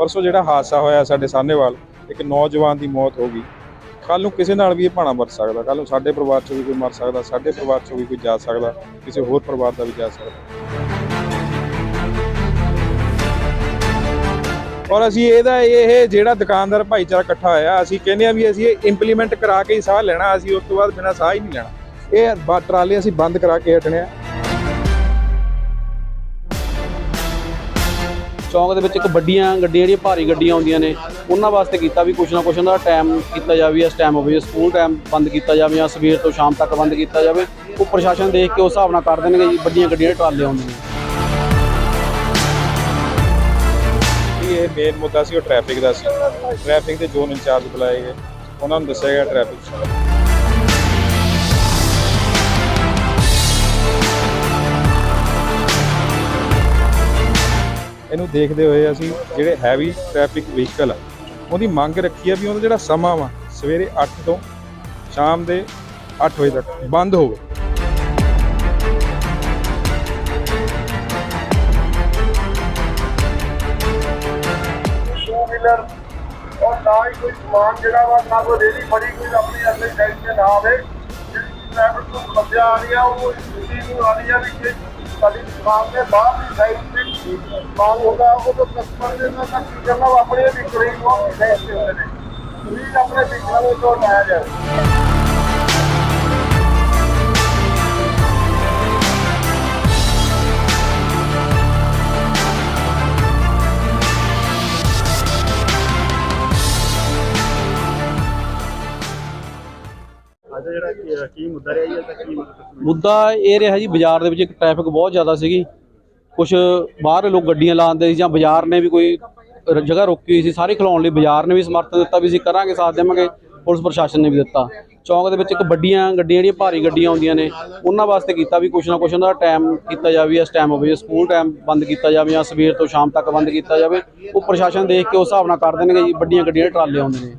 ਪਰਸੋਂ ਜਿਹੜਾ ਹਾਦਸਾ ਹੋਇਆ ਸਾਡੇ ਸਾਹਨੇਵਾਲ, ਇੱਕ ਨੌਜਵਾਨ ਦੀ ਮੌਤ ਹੋ ਗਈ। ਕੱਲ ਨੂੰ ਕਿਸੇ ਨਾਲ ਵੀ ਇਹ ਭਾਣਾ ਵਰਤ ਸਕਦਾ। ਕੱਲ ਨੂੰ ਸਾਡੇ ਪਰਿਵਾਰ ਚੋਂ ਵੀ ਕੋਈ ਮਰ ਸਕਦਾ, ਸਾਡੇ ਪਰਿਵਾਰ ਚੋਂ ਵੀ ਕੋਈ ਜਾ ਸਕਦਾ, ਕਿਸੇ ਹੋਰ ਪਰਿਵਾਰ ਦਾ ਵੀ ਜਾ ਸਕਦਾ। ਔਰ ਅਸੀਂ ਇਹਦਾ, ਇਹ ਜਿਹੜਾ ਦੁਕਾਨਦਾਰ ਭਾਈਚਾਰਾ ਇਕੱਠਾ ਹੋਇਆ, ਅਸੀਂ ਕਹਿੰਦੇ ਆ ਵੀ ਅਸੀਂ ਇਹ ਇੰਪਲੀਮੈਂਟ ਕਰਾ ਕੇ ਹੀ ਸਾਹ ਲੈਣਾ, ਅਸੀਂ ਉਸ ਤੋਂ ਬਾਅਦ ਬਿਨਾਂ ਸਾਹ ਹੀ ਨਹੀਂ ਲੈਣਾ। ਇਹ ਬ- ਟਰਾਲੇ ਅਸੀਂ ਬੰਦ ਕਰਾ ਕੇ ਹਟਣੇ ਆ। ਚੌਂਕ ਦੇ ਵਿੱਚ ਇੱਕ ਵੱਡੀਆਂ ਗੱਡੀਆਂ, ਜਿਹੜੀਆਂ ਭਾਰੀ ਗੱਡੀਆਂ ਆਉਂਦੀਆਂ ਨੇ, ਉਹਨਾਂ ਵਾਸਤੇ ਕੀਤਾ ਵੀ ਕੁਛ ਨਾ ਕੁਛ, ਉਹਨਾਂ ਦਾ ਟਾਈਮ ਕੀਤਾ ਜਾਵੇ, ਇਸ ਟਾਈਮ ਹੋਵੇ ਸਕੂਲ ਟਾਈਮ ਬੰਦ ਕੀਤਾ ਜਾਵੇ ਜਾਂ ਸਵੇਰ ਤੋਂ ਸ਼ਾਮ ਤੱਕ ਬੰਦ ਕੀਤਾ ਜਾਵੇ, ਉਹ ਪ੍ਰਸ਼ਾਸਨ ਦੇਖ ਕੇ ਉਸ ਹਿਸਾਬ ਨਾਲ ਕਰ ਦੇਣਗੇ ਜੀ, ਵੱਡੀਆਂ ਗੱਡੀਆਂ ਟਰਾਲੇ ਆਉਂਦੇ ਨੇ। ਇਹ ਮੇਨ ਮੁੱਦਾ ਸੀ, ਉਹ ਟ੍ਰੈਫਿਕ ਦਾ ਸੀ। ਟ੍ਰੈਫਿਕ ਦੇ ਜ਼ੋਨ ਇੰਚਾਰਜ ਬੁਲਾਏ ਗਏ। ਉਹਨਾਂ ਨੂੰ ਦੱਸਿਆ ਗਿਆ ਟ੍ਰੈਫਿਕ ਇਹਨੂੰ ਦੇਖਦੇ ਹੋਏ ਅਸੀਂ ਜਿਹੜੇ ਹੈਵੀ ਟ੍ਰੈਫਿਕ ਵਹੀਕਲ ਆ, ਉਹਦੀ ਮੰਗ ਰੱਖੀ ਆ ਵੀ ਉਹਦਾ ਜਿਹੜਾ ਸਮਾਂ ਵਾ, ਸਵੇਰੇ 8 ਤੋਂ ਸ਼ਾਮ ਦੇ 8 ਵਜੇ ਤੱਕ ਬੰਦ ਹੋਵੇ। ਵੀਲਰ ਔਰ ਨਾ ਹੀ ਕੋਈ ਸਮਾਨ ਜਿਹੜਾ ਵਾ, ਨਾ ਕੋਈ ਰੇੜੀ ਫੜੀ, ਕੋਈ ਆਪਣੀ ਅਗਲੀ ਸਾਈਡ ਤੇ ਨਾ ਆਵੇ। ਜਿਹੜੀ ਟ੍ਰੈਫਿਕ ਨੂੰ ਸਮੱਸਿਆ ਆ ਰਹੀ ਆ, ਉਹ ਇਸ ਨੂੰ ਆ ਰਹੀ ਆ ਵੀ ਕਿ ਸਾਡੀ ਦੁਕਾਨ ਦੇ ਬਾਹਰ ਦੀ ਸਾਈਡ ਤੇ ਸਮਾਨ ਹੁੰਦਾ ਉਹ ਤੋਂ ਕਸਟਮਰ ਦੇ ਨਾਲ ਤਾਂ ਕੀ ਕਰਨਾ, ਉਹ ਆਪਣੇ ਵੀ ਨੂੰ ਆਪਣੀ ਸਾਈਡ ਤੇ ਹੁੰਦੇ ਨੇ। ਪਲੀਜ਼ ਆਪਣੇ ਵਿਕਰਾਂ ਨੂੰ ਤੋਂ ਜਾਵੇ ਅੱਜ ਜਿਹੜਾ ਕੀ- ਕੀ ਮੁੱਦਾ ਰਿਹਾ ਜੀ, ਅੱਜ ਤੱਕ ਕੀ ਮਤਲਬ ਮੁੱਦਾ ਇਹ ਰਿਹਾ ਜੀ, ਬਾਜ਼ਾਰ ਦੇ ਵਿੱਚ ਇੱਕ ਟ੍ਰੈਫਿਕ ਬਹੁਤ ਜ਼ਿਆਦਾ ਸੀਗੀ। ਕੁਝ ਬਾਹਰ ਲੋਕ ਗੱਡੀਆਂ ਲਾਉਂਦੇ ਸੀ ਜਾਂ ਬਾਜ਼ਾਰ ਨੇ ਵੀ ਕੋਈ ਰ- ਜਗ੍ਹਾ ਰੋਕੀ ਹੋਈ ਸੀ, ਸਾਰੇ ਖਿਲਾਉਣ ਲਈ ਬਾਜ਼ਾਰ ਨੇ ਵੀ ਸਮਰਥਨ ਦਿੱਤਾ ਵੀ ਅਸੀਂ ਕਰਾਂਗੇ, ਸਾਥ ਦੇਵਾਂਗੇ, ਪੁਲਿਸ ਪ੍ਰਸ਼ਾਸਨ ਨੇ ਵੀ ਦਿੱਤਾ। ਚੌਂਕ ਦੇ ਵਿੱਚ ਇੱਕ ਵੱਡੀਆਂ ਗੱਡੀਆਂ, ਜਿਹੜੀਆਂ ਭਾਰੀ ਗੱਡੀਆਂ ਆਉਂਦੀਆਂ ਨੇ, ਉਹਨਾਂ ਵਾਸਤੇ ਕੀਤਾ ਵੀ ਕੁਛ ਨਾ ਕੁਛ, ਉਹਨਾਂ ਦਾ ਟਾਈਮ ਕੀਤਾ ਜਾਵੇ ਇਸ ਟਾਈਮ ਹੋਵੇ ਸਕੂਲ ਟਾਈਮ ਬੰਦ ਕੀਤਾ ਜਾਵੇ ਜਾਂ ਸਵੇਰ ਤੋਂ ਸ਼ਾਮ ਤੱਕ ਬੰਦ ਕੀਤਾ ਜਾਵੇ, ਉਹ ਪ੍ਰਸ਼ਾਸਨ ਦੇਖ ਕੇ ਉਸ ਹਿਸਾਬ ਨਾਲ ਕਰ ਦੇਣਗੇ ਜੀ, ਵੱਡੀਆਂ ਗੱਡੀਆਂ ਟਰਾਲੇ ਆਉਂਦੇ ਨੇ।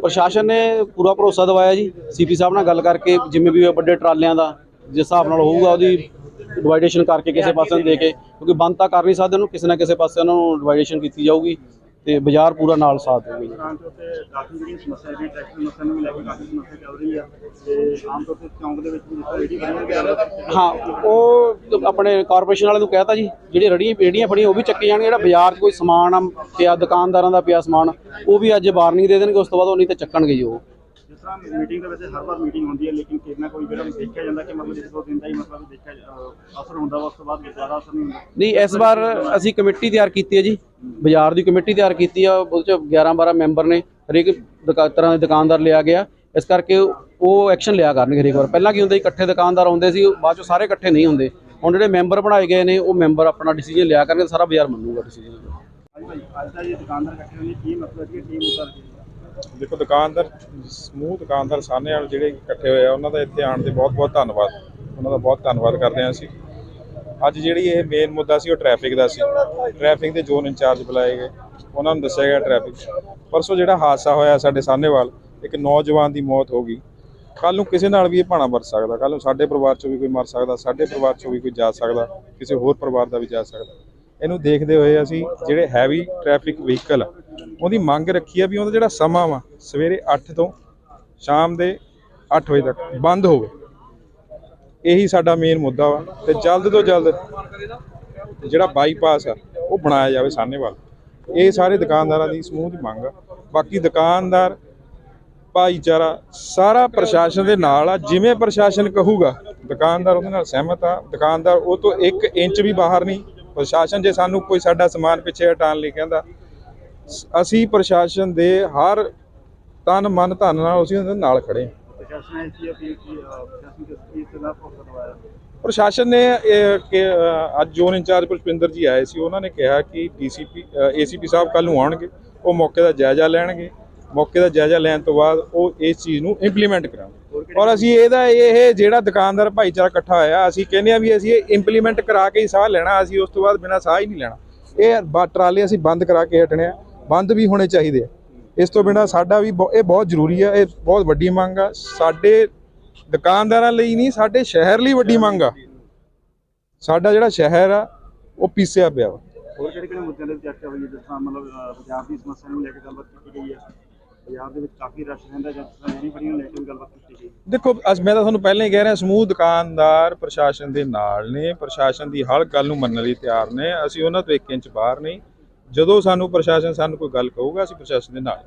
ਪ੍ਰਸ਼ਾਸਨ ਨੇ ਪੂਰਾ ਭਰੋਸਾ ਦਿਵਾਇਆ ਜੀ ਸੀਪੀ ਸਾਹਿਬ ਨਾਲ ਗੱਲ ਕਰਕੇ ਜਿਵੇਂ ਵੀ ਹੋਇਆ ਵੱਡੇ ਟਰਾਲਿਆਂ ਦਾ ਜਿਸ ਹਿਸਾਬ ਨਾਲ ਹੋਊਗਾ, ਉਹਦੀ ਡਿਵਾਈਡੇਸ਼ਨ ਕਰਕੇ ਕਿਸੇ ਪਾਸੇ ਨੂੰ ਦੇ ਕੇ, ਕਿਉਂਕਿ ਬੰਦ ਤਾਂ ਕਰ ਨਹੀਂ ਸਕਦੇ ਉਹਨੂੰ, ਕਿਸੇ ਨਾ ਕਿਸੇ ਪਾਸੇ ਉਹਨਾਂ ਨੂੰ ਡਿਵਾਈਡੇਸ਼ਨ ਕੀਤੀ ਜਾਊਗੀ। ਤੇ ਬਾਜ਼ਾਰ ਪੂਰਾ ਨਾਲ ਸਾਥ ਦੇਊਗਾ ਜੀ ਦੁਕਾਨ ਦੇ ਉੱਤੇ ਕਾਫੀ ਜਿਹੜੀਆਂ ਸਮੱਸਿਆ ਜਿਹੜੀ ਟ੍ਰੈਫਿਕ ਸਮੱਸਿਆ ਨੂੰ ਵੀ ਲੈ ਕੇ ਕਾਫੀ ਸਮੱਸਿਆ ਚੱਲ ਰਹੀ ਆ। ਤੇ ਆਮ ਤੌਰ ਤੇ ਚੌਂਕ ਦੇ ਵਿੱਚ ਵੀ ਜਿੱਥੇ ਰੇੜੀ ਬਣੀ ਹੋਈ ਆ ਹਾਂ ਉਹ ਆਪਣੇ ਕਾਰਪੋਰੇਸ਼ਨ ਵਾਲੇ ਨੂੰ ਕਹਿਤਾ ਜੀ ਜਿਹੜੀ ਰੜੀਆਂ ਪੇੜੀਆਂ ਫੜੀਆਂ ਉਹ ਵੀ ਚੱਕੇ ਜਾਣਗੇ। ਜਿਹੜਾ ਬਾਜ਼ਾਰ 'ਚ ਕੋਈ ਸਮਾਨ ਆ ਪਿਆ ਦੁਕਾਨਦਾਰਾਂ ਦਾ ਪਿਆ ਸਮਾਨ ਉਹ ਵੀ ਅੱਜ ਵਾਰਨਿੰਗ ਦੇ ਦੇਣਗੇ ਉਸ ਤੋਂ ਬਾਅਦ ਉਹ ਨਹੀਂ ਤੇ ਚੱਕਣਗੇ ਜੀ ਉਹ। ਜਿਸ ਤਰ੍ਹਾਂ ਮੀਟਿੰਗ ਦੇ ਵਿੱਚ ਹਰ ਵਾਰ ਮੀਟਿੰਗ ਹੁੰਦੀ ਹੈ ਲੇਕਿਨ ਕਿਤੇ ਨਾ ਕੋਈ ਜਿਹੜਾ ਦੇਖਿਆ ਜਾਂਦਾ ਕਿ ਮਤਲਬ ਇੱਕ ਦੋ ਦਿਨ ਦਾ ਹੀ ਮਤਲਬ ਦੇਖਿਆ ਅਸਰ ਹੁੰਦਾ ਵਾ ਉਸ ਤੋਂ ਬਾਅਦ ਜ਼ਿਆਦਾ ਅਸਰ ਨਹੀਂ ਹੁੰਦਾ। ਨਹੀਂ ਇਸ ਵਾਰ ਅਸੀਂ ਕਮੇਟੀ ਤਿਆਰ ਕੀਤੀ ਹੈ ਜੀ। ਬਾਜ਼ਾਰ ਦੀ ਕਮੇਟੀ ਤਿਆਰ ਕੀਤੀ ਆ ਉਹਦੇ ਚ 11 12 ਮੈਂਬਰ ਨੇ ਹਰੇਕ ਤਰ੍ਹਾਂ ਦੇ ਦੁਕਾਨਦਾਰ ਲਿਆ ਗਿਆ। ਇਸ ਕਰਕੇ ਉਹ ਐਕਸ਼ਨ ਲਿਆ ਕਰਨਗੇ ਹਰੇਕ ਵਾਰ। ਪਹਿਲਾਂ ਕੀ ਹੁੰਦਾ ਸੀ ਇਕੱਠੇ ਦੁਕਾਨਦਾਰ ਆਉਂਦੇ ਸੀ ਬਾਅਦ ਚ ਸਾਰੇ ਇਕੱਠੇ ਨਹੀਂ ਹੁੰਦੇ। ਹੁਣ ਜਿਹੜੇ ਮੈਂਬਰ ਬਣਾਏ ਗਏ ਨੇ ਉਹ ਮੈਂਬਰ ਆਪਣਾ ਡਿਸੀਜਨ ਲਿਆ ਕਰਨਗੇ ਸਾਰਾ ਬਾਜ਼ਾਰ ਮੰਨੂਗਾ ਡਿਸੀਜਨ ਅੱਜ ਭਾਈ ਅੱਜ ਦਾ ਇਹ ਦੁਕਾਨਦਾਰ ਇਕੱਠੇ ਹੋਏ ਨੇ ਕੀ ਮਤਲਬ ਕਿ ਕੀ ਮੁੱਦਾ ਰੱਖਿਆ ਦੇਖੋ ਦੁਕਾਨਦਾਰ ਸਮੂਹ ਦੁਕਾਨਦਾਰ ਸਾਹਮਣੇ ਵਾਲੇ ਜਿਹੜੇ ਇਕੱਠੇ ਹੋਏ ਆ ਉਹਨਾਂ ਦਾ ਇੱਥੇ ਆਉਣ ਤੇ ਬਹੁਤ-ਬਹੁਤ ਧੰਨਵਾਦ। ਉਹਨਾਂ ਦਾ ਬਹੁਤ ਧੰਨਵਾਦ ਕਰਦੇ ਹਾਂ ਅਸੀਂ। ਅੱਜ ਜਿਹੜੀ ਇਹ ਮੇਨ ਮੁੱਦਾ ਸੀ ਉਹ ਟ੍ਰੈਫਿਕ ਦਾ ਸੀ। ਟ੍ਰੈਫਿਕ ਦੇ ਜ਼ੋਨ ਇੰਚਾਰਜ ਬੁਲਾਏ ਗਏ। ਉਹਨਾਂ ਨੂੰ ਦੱਸਿਆ ਗਿਆ ਟ੍ਰੈਫਿਕ ਪਰਸੋਂ ਜਿਹੜਾ ਹਾਦਸਾ ਹੋਇਆ ਸਾਡੇ ਸਾਹਨੇਵਾਲ ਇੱਕ ਨੌਜਵਾਨ ਦੀ ਮੌਤ ਹੋ ਗਈ। ਕੱਲ ਨੂੰ ਕਿਸੇ ਨਾਲ ਵੀ ਇਹ ਭਾਣਾ ਵਰਤ ਸਕਦਾ। ਕੱਲ ਨੂੰ ਸਾਡੇ ਪਰਿਵਾਰ ਚੋਂ ਵੀ ਕੋਈ ਮਰ ਸਕਦਾ, ਸਾਡੇ ਪਰਿਵਾਰ ਚੋਂ ਵੀ ਕੋਈ ਜਾ ਸਕਦਾ, ਕਿਸੇ ਹੋਰ ਪਰਿਵਾਰ ਦਾ ਵੀ ਜਾ ਸਕਦਾ। ਇਹਨੂੰ ਦੇਖਦੇ ਹੋਏ ਅਸੀਂ ਜਿਹੜੇ ਹੈਵੀ ਟ੍ਰੈਫਿਕ ਵਹੀਕਲ ਆ, ਉਹਦੀ ਮੰਗ ਰੱਖੀ ਆ ਵੀ ਉਹਦਾ ਜਿਹੜਾ ਸਮਾਂ ਵਾ, ਸਵੇਰੇ 8 ਤੋਂ ਸ਼ਾਮ ਦੇ 8 ਵਜੇ ਤੱਕ ਬੰਦ ਹੋਵੇ। ਇਹੀ ਸਾਡਾ ਮੇਨ ਮੁੱਦਾ ਵਾ ਤੇ ਜਲਦ ਤੋਂ ਜਲਦ ਜਿਹੜਾ ਬਾਈਪਾਸ ਆ, ਉਹ ਬਣਾਇਆ ਜਾਵੇ ਸਾਹਨੇਵਾਲ। ਇਹ ਸਾਰੇ ਦੁਕਾਨਦਾਰਾਂ ਦੀ ਸਮੂਹ ਦੀ ਮੰਗ ਆ। ਬਾਕੀ ਦੁਕਾਨਦਾਰ, ਭਾਈਚਾਰਾ ਸਾਰਾ ਪ੍ਰਸ਼ਾਸਨ ਦੇ ਨਾਲ ਆ। ਜਿਵੇਂ ਪ੍ਰਸ਼ਾਸਨ ਕਹੂਗਾ, ਦੁਕਾਨਦਾਰ ਉਹਦੇ ਨਾਲ ਸਹਿਮਤ ਆ। ਦੁਕਾਨਦਾਰ ਉਹ ਤੋਂ 1 ਇੰਚ ਵੀ ਬਾਹਰ ਨਹੀਂ। ਪ੍ਰਸ਼ਾਸਨ ਜੇ ਸਾਨੂੰ ਕੋਈ ਸਾਡਾ ਸਮਾਨ ਪਿੱਛੇ ਹਟਾਉਣ ਲਈ ਕਹਿੰਦਾ ਸ- ਅਸੀਂ ਪ੍ਰਸ਼ਾਸਨ ਦੇ ਹਰ ਤਨ ਮਨ ਧਨ ਨਾਲ ਅਸੀਂ ਉਹਦੇ ਨਾਲ ਖੜੇ ਹਾਂ। ਪ੍ਰਸ਼ਾਸਨ ਨੇ ਕੀ ਅਪੀਲ ਕੀ ਪ੍ਰਸ਼ਾਸਨ ਕਿਸ ਪ੍ਰਸ਼ਾਸਨ ਨੇ ਅੱਜ ਜ਼ੋਨ ਇੰਚਾਰਜ ਪੁਸ਼ਪਿੰਦਰ ਜੀ ਆਏ ਸੀ ਉਹਨਾਂ ਨੇ ਕਿਹਾ ਕਿ ਡੀਸੀਪੀ ਏਸੀਪੀ ਸਾਹਿਬ ਕੱਲ ਨੂੰ ਆਉਣਗੇ ਉਹ ਮੌਕੇ ਦਾ ਜਾਇਜ਼ਾ ਲੈਣਗੇ ਮੌਕੇ ਦਾ ਜਾਇਜ਼ਾ ਲੈਣ ਤੋਂ ਬਾਅਦ ਉਹ ਇਸ ਚੀਜ਼ ਨੂੰ ਇੰਪਲੀਮੈਂਟ ਕਰਾਂਗੇ ਔਰ ਅਸੀਂ ਇਹਦਾ ਇਹ ਜਿਹੜਾ ਦੁਕਾਨਦਾਰ ਭਾਈਚਾਰਾ ਇਕੱਠਾ ਹੋਇਆ ਅਸੀਂ ਕਹਿੰਦੇ ਆ ਵੀ ਅਸੀਂ ਇਹ ਇੰਪਲੀਮੈਂਟ ਕਰਾ ਕੇ ਹੀ ਸਾਹ ਲੈਣਾ ਅਸੀਂ ਉਸ ਤੋਂ ਬਾਅਦ ਬਿਨਾਂ ਸਾਹ ਹੀ ਨਹੀਂ ਲੈਣਾ। ਇਹ ਬ- ਟਰਾਲੇ ਅਸੀਂ ਬੰਦ ਕਰਾ ਕੇ ਹਟਣੇ ਆ ਬੰਦ ਵੀ ਹੋਣੇ ਚਾਹੀਦੇ ਆ। ਇਸ ਤੋਂ ਬਿਨਾਂ ਸਾਡਾ ਵੀ ਇਹ ਬਹੁਤ ਜ਼ਰੂਰੀ ਆ ਇਹ ਬਹੁਤ ਵੱਡੀ ਮੰਗ ਆ। ਸਾਡੇ ਦੁਕਾਨਦਾਰਾਂ ਲਈ ਨਹੀਂ ਸਾਡੇ ਸ਼ਹਿਰ ਲਈ ਵੱਡੀ ਮੰਗ ਆ। ਸਾਡਾ ਜਿਹੜਾ ਸ਼ਹਿਰ ਆ ਉਹ ਪੀਸਿਆ ਪਿਆ ਵਾ। ਹੋਰ ਕਿਹੜੇ ਕਿਹੜੇ ਮੁੱਦਿਆਂ ਦੇ ਚਰਚਾ ਹੋਈ ਜਿਸ ਤਰ੍ਹਾਂ ਮਤਲਬ ਬਾਜ਼ਾਰ ਦੀ ਸਮੱਸਿਆ ਨੂੰ ਲੈ ਕੇ ਗੱਲਬਾਤ ਕੀਤੀ ਗਈ ਹੈ? ਬਾਜ਼ਾਰ ਦੇ ਵਿੱਚ ਕਾਫੀ ਰਸ਼ ਰਹਿੰਦਾ ਜਾਂ ਰੇਹੜੀ ਫੜੀਆਂ ਨੂੰ ਲੈ ਕੇ ਗੱਲਬਾਤ ਕੀਤੀ ਗਈ ਦੇਖੋ ਅੱਜ ਮੈਂ ਤਾਂ ਤੁਹਾਨੂੰ ਪਹਿਲਾਂ ਹੀ ਕਹਿ ਰਿਹਾ ਸਮੂਹ ਦੁਕਾਨਦਾਰ ਪ੍ਰਸ਼ਾਸਨ ਦੇ ਨਾਲ ਨੇ ਪ੍ਰਸ਼ਾਸਨ ਦੀ ਹਰ ਗੱਲ ਨੂੰ ਮੰਨਣ ਲਈ ਤਿਆਰ ਨੇ। ਅਸੀਂ ਉਹਨਾਂ ਤੋਂ ਇੱਕ ਇੰਚ ਬਾਹਰ ਨਹੀਂ। ਜਦੋਂ ਸਾਨੂੰ ਪ੍ਰਸ਼ਾਸਨ ਸਾਨੂੰ ਕੋਈ ਗੱਲ ਕਹੂਗਾ ਅਸੀਂ ਪ੍ਰਸ਼ਾਸਨ ਦੇ ਨਾਲ